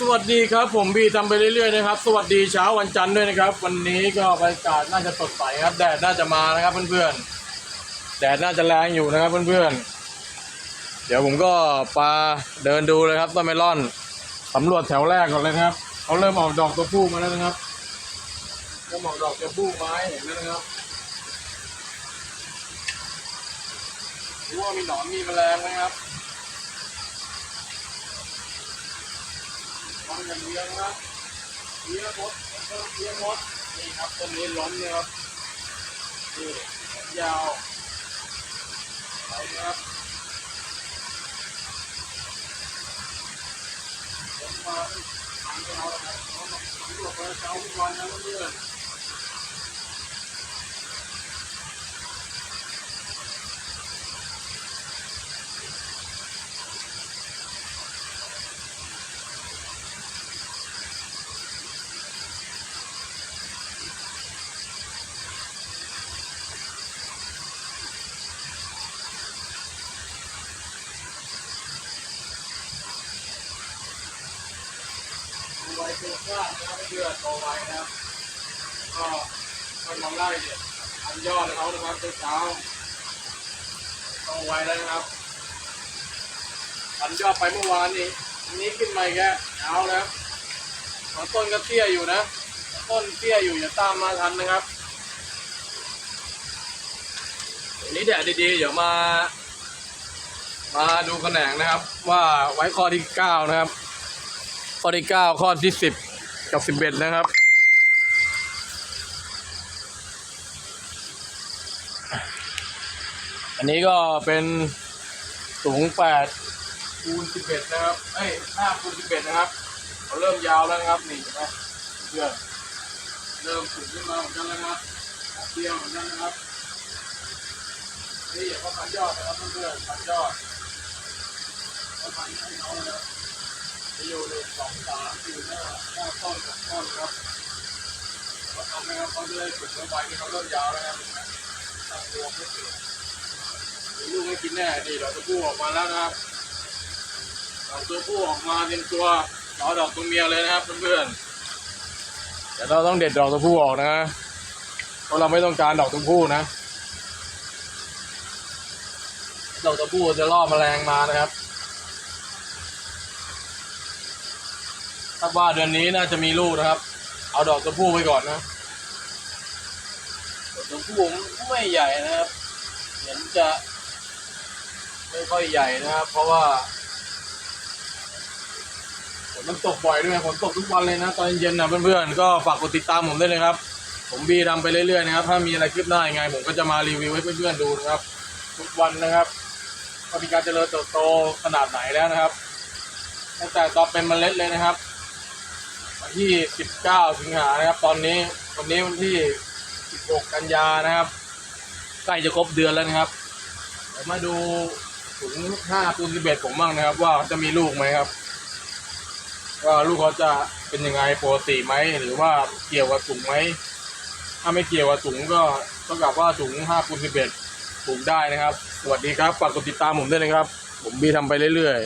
สวัสดีครับผมบีทำไปเรื่อยๆนะครับ สวัสดีเช้าวันจันทร์ด้วยนะครับ วันนี้ก็บรรยากาศน่าจะสดใสครับ แดดน่าจะมานะครับเพื่อนๆแดดน่าจะแรงอยู่นะครับเพื่อนๆเดี๋ยวผมก็ปาเดินดูเลยครับต้นเมลอนสำรวจแถวแรกก่อนเลยครับเขาเริ่มออกดอกตัวผู้มาแล้วนะครับเริ่มออกดอกตัวผู้ไม้เห็นแล้วนะครับรู้ว่ามีหนอนมีแมลงไหมครับ มันจะเลี้ยงนะเลี้ยงมดเลี้ยงมดนี่ครับต้นนี้ล้มเนี่ยครับนี่ยาวไปนะครับผมมาทำให้เรานะครับเรามาสำรวจเช้าทุกวันนะเพื่อน ดูไว้ตัวกล้านะครับเพื่อนโตไว้นะครับ ก็คนมองไล่เนี่ยอันยอดเขานะครับเช้าโตไว้แล้วนะครับอันยอดไปเมื่อวานนี้อันนี้ขึ้นมาแค่เอาแล้วตอนต้นก็เตี้ยอยู่นะ ต้นเตี้ยอยู่อย่าตามมาทันนะครับอันนี้แดดดีๆ เดี๋ยวมา มาดูแขนงนะครับ ว่าไว้ข้อที่เก้านะครับ ข้อที่เก้าข้อที่สิบกับสิบเอ็ดนะครับ อันนี้ก็เป็นสูงแปดคูณสิบเอ็ดนะครับเอ้ยห้าคูณสิบเอ็ดนะครับเขาเริ่มยาวแล้วนะครับนี่เห็นไหมเพื่อนเริ่มสูงขึ้นมาเหมือนกันแล้วนะครับเดียวเหมือนกันนะครับนี่อย่าเขาพันยอดนะครับเพื่อนๆพันยอดเขาพันให้เขานะครับ จะอยู่ในสองสามสี่ห้าห้าต้นหกต้นครับเขาทำนะครับเขาจะได้ฝึกไว้ที่เขาเริ่มยาวแล้วนะครับตั้งตัวไม่เสียมีลูกไม่กินแน่นี่ดอกตัวผู้ออกมาแล้วนะครับดอกตัวผู้ออกมาเต็มตัวรอกดอกตัวเมียเลยนะครับเพื่อนๆเดี๋ยวเราต้องเด็ดดอกตัวผู้ออกนะเพราะเราไม่ต้องการดอกตัวผู้นะดอกตัวผู้จะล่อแมลงมานะครับ ถ้าว่าเดือนนี้น่าจะมีลูกนะครับ เอาดอกตัวผู้ไปก่อนนะดอกตัวผู้ไม่ใหญ่นะครับ เห็นจะ ไม่ค่อยใหญ่นะครับ เพราะว่าฝนมันตกบ่อยด้วยฝนตกทุกวันเลยนะ ตอนเย็นนะเพื่อนๆก็ฝากกดติดตามผมด้วยนะครับ ผมบีทำไปเรื่อยๆนะครับ ถ้ามีอะไรคลิปหน้ายังไง ผมก็จะมารีวิวให้เพื่อนๆดูนะครับ ทุกวันนะครับว่ามีการเจริญเติบโตขนาดไหนแล้วนะครับตั้งแต่ตอนเป็นเมล็ดเลยนะครับ วันที่ 19 สิงหานะครับ ตอนนี้วันนี้วันที่ 16 กันยานะครับ ใกล้จะครบเดือนแล้วนะครับเดี๋ยวมาดูถุง5คูณ11ผมบ้างนะครับ ว่าจะมีลูกไหมครับ ว่าลูกเขาจะเป็นยังไงปกติไหมหรือว่าเกี่ยวกับถุงไหมถ้าไม่เกี่ยวกับถุงก็เท่ากับว่าถุง5คูณ11ปลูกได้นะครับ สวัสดีครับฝากกดติดตามผมด้วยนะครับ ผมบีทำไปเรื่อยๆ